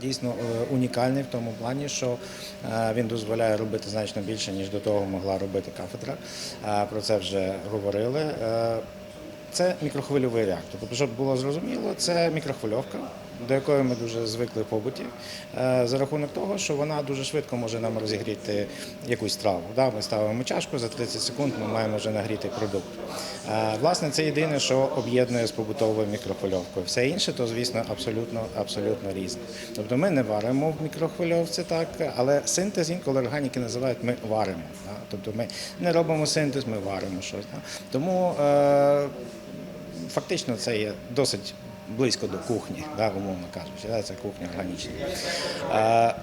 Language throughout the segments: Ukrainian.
дійсно е, унікальний в тому плані, що е, він дозволяє робити значно більше, ніж до того могла робити кафедра. Е, Про це вже говорили. Це мікрохвильовий реактор. Тобто, щоб було зрозуміло, це мікрохвильовка, до якої ми дуже звикли в побуті, е, за рахунок того, що вона дуже швидко може нам розігріти якусь страву. Да, Ми ставимо чашку, за 30 секунд ми маємо вже нагріти продукт. Е, Власне, це єдине, що об'єднує з побутовою мікрохвильовкою. Все інше, то звісно, абсолютно абсолютно різне. Тобто ми не варимо в мікрохвильовці, так, але синтез інколи органіки називають ми варимо. Тобто ми не робимо синтез, ми варимо щось. Тому е, фактично це є досить близько до кухні, да, умовно кажучи, да, це кухня органічна. Е,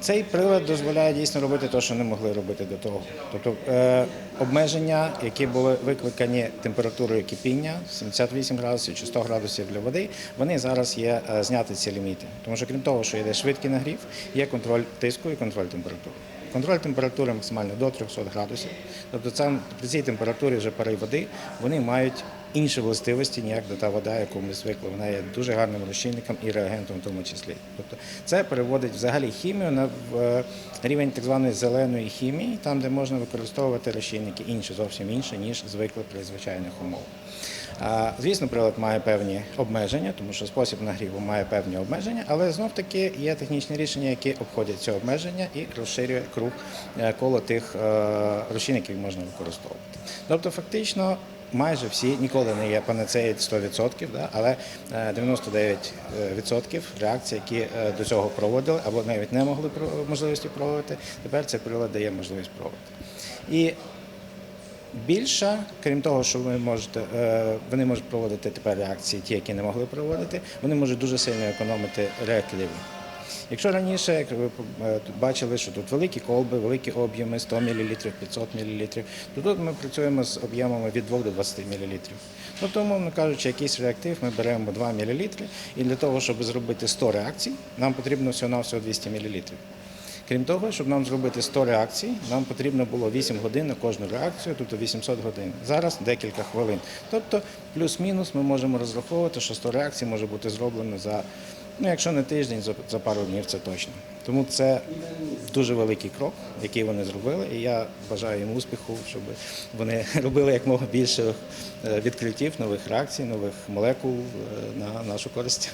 цей прилад дозволяє дійсно робити те, що не могли робити до того. Тобто е, обмеження, які були викликані температурою кипіння 78 градусів чи 100 градусів для води, вони зараз є е, зняті ці ліміти. Тому що крім того, що йде швидкий нагрів, є контроль тиску і контроль температури. Контроль температури максимально до 300 градусів. Тобто це, при цій температурі вже пари води вони мають інші властивості, ніяк до та вода, яку ми звикли. Вона є дуже гарним розчинником і реагентом в тому числі. Тобто це переводить взагалі хімію на е, рівень так званої зеленої хімії, там, де можна використовувати розчинники інші, зовсім інші, ніж звикли при звичайних умовах. Звісно, прилад має певні обмеження, тому що спосіб нагріву має певні обмеження, але знов таки є технічні рішення, які обходять ці обмеження і розширює круг е, коло тих е, розчинників, які можна використовувати. Тобто, фактично. Майже всі ніколи не є панацеї 100%, да, але е, 99% реакцій, які е, до цього проводили або навіть не могли можливості проводити, тепер цей прилад дає можливість проводити. І Більша, крім того, що ви можете, е, вони можуть проводити тепер реакції, ті, які не могли проводити, вони можуть дуже сильно економити реактиви. Якщо раніше, е, бачили, що тут великі колби, великі об'єми 100 мл, 500 мл, то тут ми працюємо з об'ємами від 2 до 20 мл. Тобто, умовно кажучи, якийсь реактив ми беремо 2 мл, і для того, щоб зробити 100 реакцій, нам потрібно всього-навсього 200 мл. Крім того, щоб нам зробити 100 реакцій, нам потрібно було 8 годин на кожну реакцію, тобто 800 годин. Зараз декілька хвилин. Тобто, плюс-мінус ми можемо розраховувати, що 100 реакцій може бути зроблено за, ну якщо не тиждень, за, за пару днів це точно. Тому це дуже великий крок, який вони зробили, і я бажаю їм успіху, щоб вони робили якмога більше е, відкриттів, нових реакцій, нових молекул е, на нашу користь.